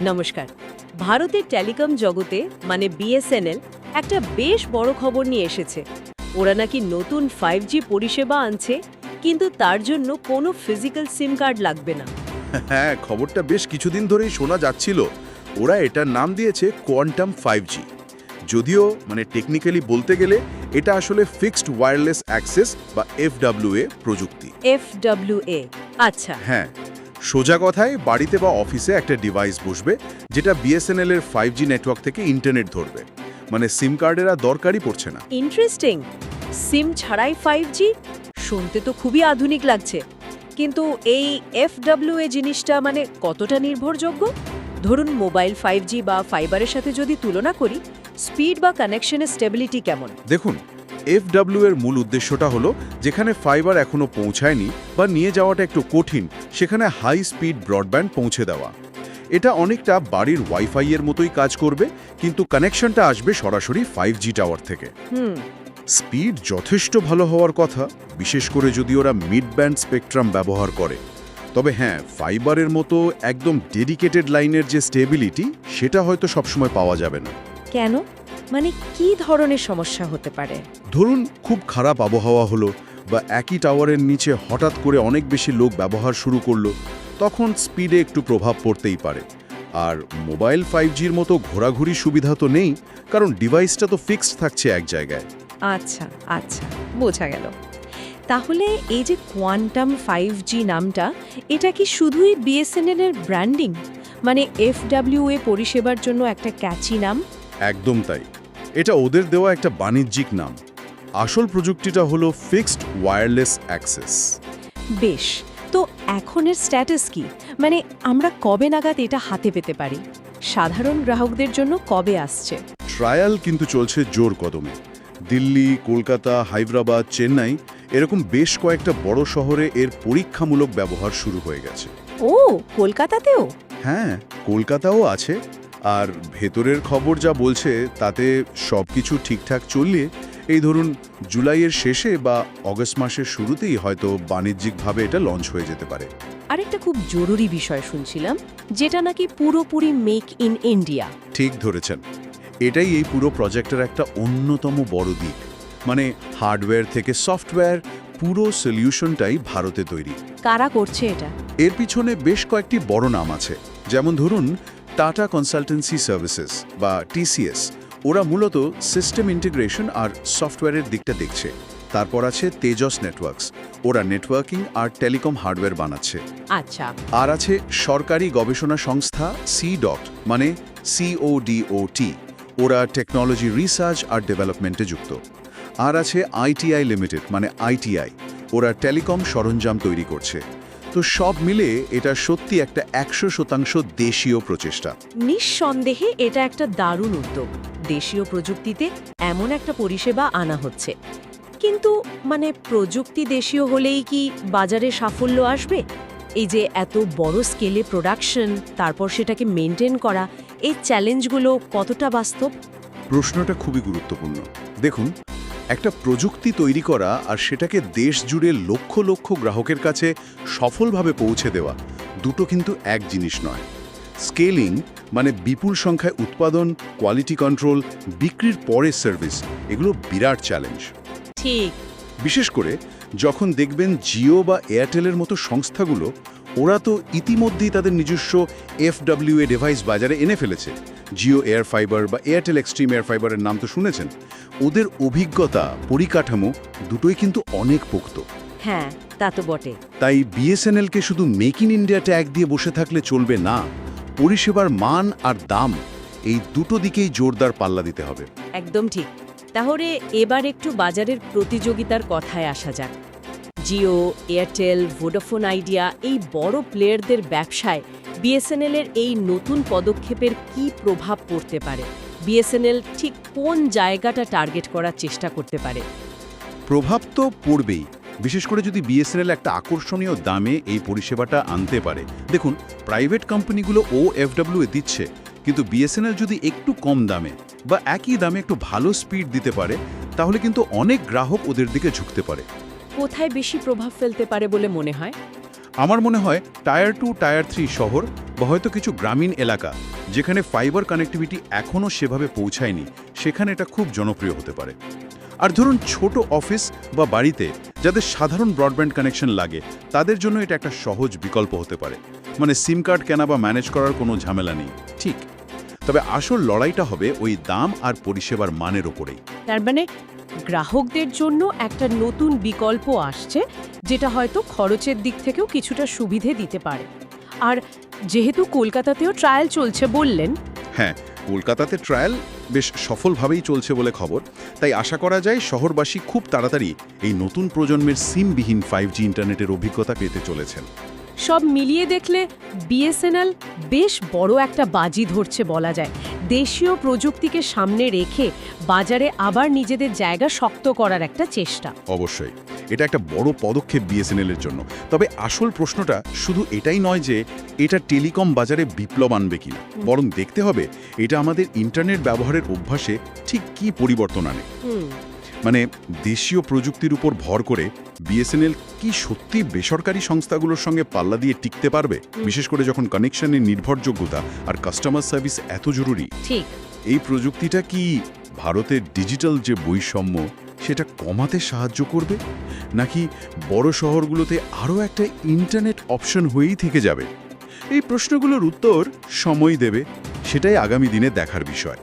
নমস্কার। ভারতের টেলিকম জগতে মানে বিএসএনএল একটা বেশ বড় খবর নিয়ে এসেছে। ওরা নাকি নতুন ফাইভ জি পরিষেবা আনছে কিন্তু তার জন্য কোনো ফিজিক্যাল সিম কার্ড লাগবে না। হ্যাঁ খবরটা বেশ কিছুদিন ধরেই শোনা যাচ্ছিল। ওরা এটার নাম দিয়েছে কোয়ান্টাম ফাইভ জি যদিও মানে টেকনিক্যালি বলতে গেলে এটা আসলে ফিক্সড ওয়্যারলেস অ্যাক্সেস বা এফডব্লিউএ প্রযুক্তি। এফ এ আচ্ছা। হ্যাঁ সোজা কথায় বাড়িতে বা অফিসে একটা ডিভাইস বসবে যেটা বিএসএনএল এর ফাইভ জি নেটওয়ার্ক থেকে ইন্টারনেট ধরবে। মানে সিম কার্ডের আর দরকারই পড়ছে না। ইন্টারেস্টিং সিম ছাড়াই ফাইভ জি শুনতে তো খুবই আধুনিক লাগছে। কিন্তু এই এফ এ জিনিসটা মানে কতটা নির্ভরযোগ্য? ধরুন মোবাইল ফাইভ জি বা ফাইবারের সাথে যদি তুলনা করি স্পিড বা কানেকশনের স্টেবিলিটি কেমন? দেখুন এফডব্লিউ এর মূল উদ্দেশ্যটা হলো যেখানে ফাইবার এখনও পৌঁছায়নি বা নিয়ে যাওয়াটা একটু কঠিন সেখানে হাই স্পিড ব্রডব্যান্ড পৌঁছে দেওয়া। এটা অনেকটা বাড়ির ওয়াইফাই এর মতোই কাজ করবে কিন্তু কানেকশনটা আসবে সরাসরি ফাইভ জি টাওয়ার থেকে। স্পিড যথেষ্ট ভালো হওয়ার কথা বিশেষ করে যদি ওরা মিড ব্যান্ড স্পেকট্রাম ব্যবহার করে। তবে হ্যাঁ ফাইবারের মতো একদম ডেডিকেটেড লাইনের যে স্টেবিলিটি সেটা হয়তো সবসময় পাওয়া যাবে না। কেন? মানে কি ধরনের সমস্যা হতে পারে? ধরুন খুব খারাপ আবহাওয়া হলো বা একই টাওয়ারের নিচে হঠাৎ করে অনেক বেশি লোক ব্যবহার শুরু করল তখন স্পিডে একটু প্রভাব পড়তেই পারে। আর মোবাইল ফাইভ জির মতো ঘোরাঘুরি সুবিধা তো নেই কারণ ডিভাইসটা তো ফিক্সড থাকছে এক জায়গায়। আচ্ছা আচ্ছা বোঝা গেল। তাহলে এই যে কোয়ান্টাম ফাইভ জি নামটা এটা কি শুধুই বিএসএনএল এর ব্র্যান্ডিং? মানে এফ এ পরিষেবার জন্য একটা ক্যাচি নাম? একদম তাই। এটা ওদের দেওয়া একটা বাণিজ্যিক নাম। আসল প্রযুক্তিটা হলো ফিক্সড ওয়্যারলেস অ্যাক্সেস। বেশ তো এখনের স্ট্যাটাস কি? মানে আমরা কবে নাগাদ এটা হাতে পেতে পারি? সাধারণ গ্রাহকদের জন্য কবে আসছে? ট্রায়াল কিন্তু চলছে জোর কদমে। দিল্লি কলকাতা হায়দ্রাবাদ চেন্নাই এরকম বেশ কয়েকটা বড় শহরে এর পরীক্ষামূলক ব্যবহার শুরু হয়ে গেছে। ও কলকাতাতেও? হ্যাঁ কলকাতাও আছে। আর ভেতরের খবর যা বলছে তাতে সব কিছু ঠিকঠাক চললে এই ধরুন জুলাইয়ের শেষে বা অগস্ট মাসের শুরুতেই হয়তো বাণিজ্যিকভাবে এটা লঞ্চ হয়ে যেতে পারে। আরেকটা খুব জরুরি বিষয় শুনছিলাম যেটা নাকি পুরোপুরি মেক ইন ইন্ডিয়া ঠিক ধরেছেন। এটাই এই পুরো প্রজেক্টের একটা অন্যতম বড় দিক। মানে হার্ডওয়্যার থেকে সফটওয়্যার পুরো সলিউশনটাই ভারতে তৈরি। কারা করছে এটা? এর পিছনে বেশ কয়েকটি বড় নাম আছে। যেমন ধরুন টাটা কনসালটেন্সি সার্ভিসেস বা টিসিএস ওরা মূলত সিস্টেম ইন্টিগ্রেশন আর সফটওয়্যারের দিকটা দেখছে। তারপর আছে তেজস নেটওয়ার্কস ওরা নেটওয়ার্কিং আর টেলিকম হার্ডওয়্যার বানাচ্ছে। আচ্ছা। আর আছে সরকারি গবেষণা সংস্থা সি ডট মানে সিওডিওটি ওরা টেকনোলজি রিসার্চ আর ডেভেলপমেন্টে যুক্ত। আর আছে আইটিআই লিমিটেড মানে আইটিআই ওরা টেলিকম সরঞ্জাম তৈরি করছে। তো সব মিলে এটা সত্যি একটা একশো শতাংশ দেশীয় প্রচেষ্টা। নিঃসন্দেহে এটা একটা দারুণ উদ্যোগ। দেশীয় প্রযুক্তিতে এমন একটা পরিষেবা আনা হচ্ছে। কিন্তু মানে প্রযুক্তি দেশীয় হলেই কি বাজারে সাফল্য আসবে? এই যে এত বড় স্কেলে প্রোডাকশন তারপর সেটাকে মেনটেন করা এই চ্যালেঞ্জগুলো কতটা বাস্তব? প্রশ্নটা খুবই গুরুত্বপূর্ণ। দেখুন একটা প্রযুক্তি তৈরি করা আর সেটাকে দেশ জুড়ে লক্ষ লক্ষ গ্রাহকের কাছে সফলভাবে পৌঁছে দেওয়া। দুটো কিন্তু এক জিনিস নয়। স্কেলিং মানে বিপুল সংখ্যায় উৎপাদন কোয়ালিটি কন্ট্রোল বিক্রির পরে সার্ভিস এগুলো বিরাট চ্যালেঞ্জ। ঠিক। বিশেষ করে যখন দেখবেন জিও বা এয়ারটেলের মতো সংস্থাগুলো ওরা তো ইতিমধ্যেই তাদের নিজস্ব এফডব্লিউ এ ডিভাইস বাজারে এনে ফেলেছে। জিও এয়ার ফাইবার বা এয়ারটেল এক্সট্রিম এয়ার ফাইবারের নাম তো শুনেছেন। ওদের অভিজ্ঞতা পরিকাঠামো দুটোই কিন্তু অনেক পোক্ত। হ্যাঁ তা তো বটে। তাই বিএসএনএলকে শুধু মেক ইন ইন্ডিয়া ট্যাগ দিয়ে বসে থাকলে চলবে না পরিষেবার মান আর দাম এই দুটো দিকেই জোরদার পাল্লা দিতে হবে। একদম ঠিক। তাহলে এবার একটু বাজারের প্রতিযোগিতার কথায় আসা যাক। জিও এয়ারটেল ভোডাফোন আইডিয়া এই বড় প্লেয়ারদের ব্যবসায় বিএসএনএল এর এই নতুন পদক্ষেপের কি প্রভাব পড়তে পারে? বিএসএনএল ঠিক কোন জায়গাটা টার্গেট করার চেষ্টা করতে পারে? প্রভাব তো পড়বেই। বিশেষ করে যদি বিএসএনএল একটা আকর্ষণীয় দামে এই পরিষেবাটা আনতে পারে। দেখুন প্রাইভেট কোম্পানিগুলো ও এফডব্লিউ এ দিচ্ছে কিন্তু বিএসএনএল যদি একটু কম দামে বা একই দামে একটু ভালো স্পিড দিতে পারে তাহলে কিন্তু অনেক গ্রাহক ওদের দিকে ঝুঁকতে পারে। কোথায় বেশি প্রভাব ফেলতে পারে বলে মনে হয়? আমার মনে হয় টায়ার টু, টায়ার থ্রি শহর বা হয়তো কিছু গ্রামীণ এলাকা যেখানে ফাইবার কানেক্টিভিটি এখনও সেভাবে পৌঁছায়নি, সেখানে এটা খুব জনপ্রিয় হতে পারে। আর ধরুন ছোট অফিস বা বাড়িতে যাদের সাধারণ ব্রডব্যান্ড কানেকশন লাগে, তাদের জন্য এটা একটা সহজ বিকল্প হতে পারে। মানে সিম কার্ড কেনা বা ম্যানেজ করার কোনো ঝামেলা নেই। ঠিক। তবে আসল লড়াইটা হবে ওই দাম আর পরিষেবার মানের ওপরেই। তার মানে গ্রাহকদের জন্য একটা নতুন বিকল্প আসছে যেটা হয়তো খরচের দিক থেকেও কিছুটা সুবিধে দিতে পারে। আর যেহেতু কলকাতাতেও ট্রায়াল চলছে বললেন হ্যাঁ কলকাতাতে ট্রায়াল বেশ সফলভাবেই চলছে বলে খবর। তাই আশা করা যায় শহরবাসী খুব তাড়াতাড়ি এই নতুন প্রজন্মের সিমবিহীন ফাইভ জি ইন্টারনেটের অভিজ্ঞতা পেতে চলেছেন। সব মিলিয়ে দেখলে বিএসএনএল বেশ বড় একটা বাজি ধরছে বলা যায়। দেশীয় প্রযুক্তিকে সামনে রেখে বাজারে আবার নিজেদের জায়গা শক্ত করার একটা চেষ্টা। অবশ্যই। এটা একটা বড় পদক্ষেপ বিএসএনএল এর জন্য। তবে আসল প্রশ্নটা শুধু এটাই নয় যে এটা টেলিকম বাজারে বিপ্লব আনবে কিনা। বরং দেখতে হবে এটা আমাদের ইন্টারনেট ব্যবহারের অভ্যাসে ঠিক কী পরিবর্তন আনে। মানে দেশীয় প্রযুক্তির উপর ভর করে বিএসএনএল কি সত্যি বেসরকারি সংস্থাগুলোর সঙ্গে পাল্লা দিয়ে টিকতে পারবে? বিশেষ করে যখন কানেকশনের নির্ভরযোগ্যতা আর কাস্টমার সার্ভিস এত জরুরি। ঠিক। এই প্রযুক্তিটা কি ভারতের ডিজিটাল যে বৈষম্য সেটা কমাতে সাহায্য করবে? নাকি বড় শহরগুলোতে আরও একটা ইন্টারনেট অপশন হয়েই থেকে যাবে? এই প্রশ্নগুলোর উত্তর সময় দেবে সেটাই আগামী দিনে দেখার বিষয়।